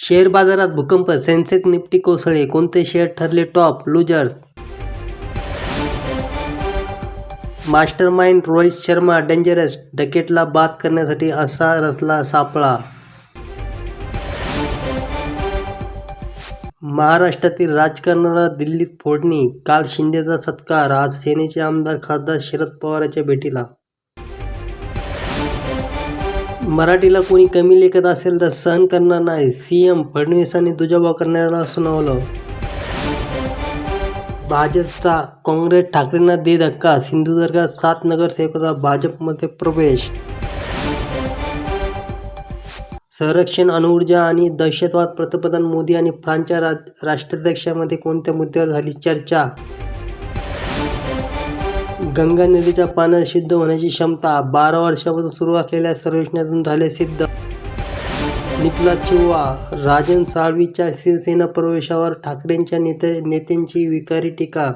Share बाजारात भूकंप Sensex Nifty Kosale कोणते शेअर ठरले? Top losers. Mastermind Rohit Sharma dangerous डकेटला बाद करण्यासाठी असा रचला सापळा. महाराष्ट्रातील राजकारणाला दिल्लीत फोडणी काल शिंदेचा सत्कार आज सेनेचे आमदार खासदार शरद पवारांच्या भेटीला. मराठीला कोणी कमी लेखत असेल तर सहन करणार नाही. सी एम फडणवीसांनी दुजाभाव करण्याला सुनावलं. भाजपचा काँग्रेस ठाकरेंना दे धक्का सिंधुदुर्गात सात नगरसेवकाचा भाजपमध्ये प्रवेश. संरक्षण अणुऊर्जा आणि दहशतवाद पंतप्रधान मोदी आणि फ्रान्सच्या रा राष्ट्राध्यक्षामध्ये कोणत्या मुद्द्यावर झाली चर्चा? गंगा नदीच्या पाण्यात शुद्ध होण्याची क्षमता बारा वर्षापासून सुरू असलेल्या सर्वेक्षणातून झाले सिद्ध. निकला चिव्वा राजन साळवीच्या शिवसेना प्रवेशावर ठाकरेंच्या नेते नेत्यांची विकारी टीका